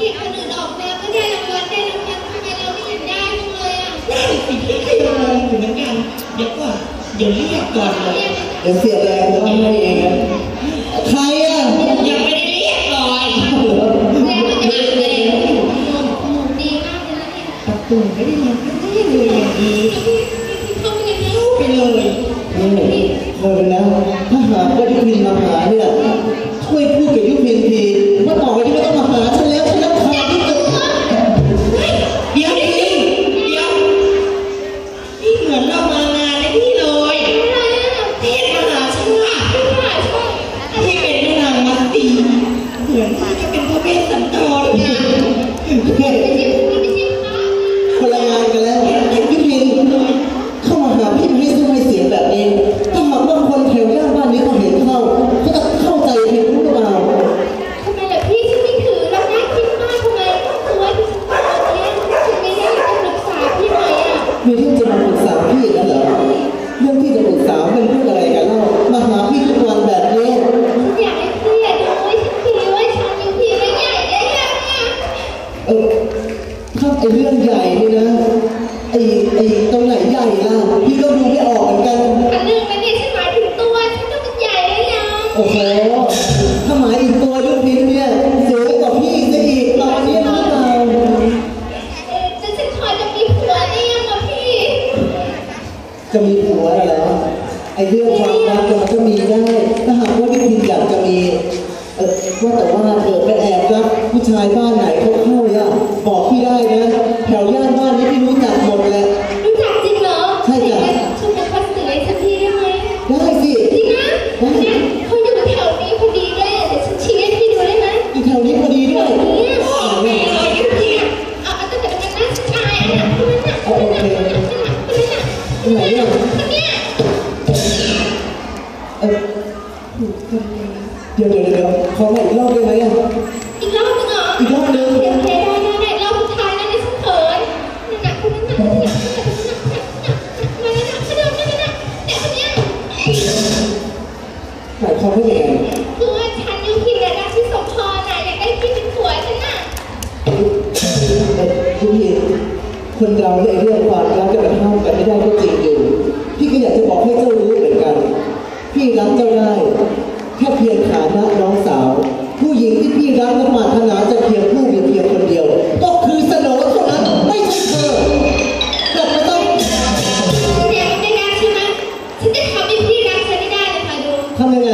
พี่เอาหนึ่งออกมาก็ได้รางวัลได้รางวัลทำไมเราไม่เห็นได้บ้างเลยอะได้สิพี่ก็ยังงงอยู่เหมือนกันเดี๋ยวก่อนเดี๋ยวเรียกก่อนเลย เดี๋ยวเสียแรงจะต้องให้เองนะใครอะยังไม่ได้เรียกเลยแล้วมันจะมาเลยหนูดีมากเลยนะเนี่ยประตูไม่ได้ยังไม่ได้เลยอย่างนี้พี่พี่เข้าไปยังไงไปเลยนี่เลิกแล้ว ถ้าไอ้เรื่องใหญ่นี่นะไอ้ไอ้ตรงไหนใหญ่ล่ะพี่ก็ดูไม่ออกเหมือนกัน อันนึงมันเนี่ยฉันหมายถึงตัวฉันต้องเป็นใหญ่ได้ยัง โอ้โหถ้าหมายถึงตัวยุคนี้เนี่ยสวยกว่าพี่ซะอีกตอนนี้รู้เปล่าเออจะฉันคอยจะมีผัวได้ยังอะพี่ จะมีผัวอะไรแล้วไอ้เรื่องความรักมันก็มีได้ ถ้าหากว่ายุคนี้อยากจะมี เออว่าแต่ว่าเกิดไปแอบรักผู้ชายบ้าน ไหนอะเนี้ยเออเดี๋ยวเดี๋ยวเดี๋ยวขอใหม่อีกรอบได้ไหมอะอีกรอบนึงเหรออีกรอบนึงโอเคได้ได้ได้รอบสุดท้ายแล้วเนี่ยฉันเขินนั่นน่ะคนนั้นน่ะคนนั้นน่ะคนนั้นน่ะคนนั้นน่ะคนนั้นน่ะคนนั้นน่ะเนี่ยคนเนี้ยหมายความว่ายังไงคือว่าฉันยูพินและรักที่สมพรน่ะอยากได้พี่เป็นผัวฉันน่ะ คนเราในเรื่องความรักจะมันห้ามกันไม่ได้ก็จริงอยู่ พี่ก็อยากจะบอกให้เจ้ารู้เหมือนกัน พี่รักเจ้าได้แค่เพียงฐานะน้องสาว ผู้หญิงที่พี่รักและมารถนาจะเพียงผู้เดียวเพียงคนเดียว ก็คือสนมเท่านั้นไม่ใช่เธอกลับต้องเสียงในงานช่ไหมฉันจะทำให้พี่รักฉันได้เลยค่ะดูทำยังไง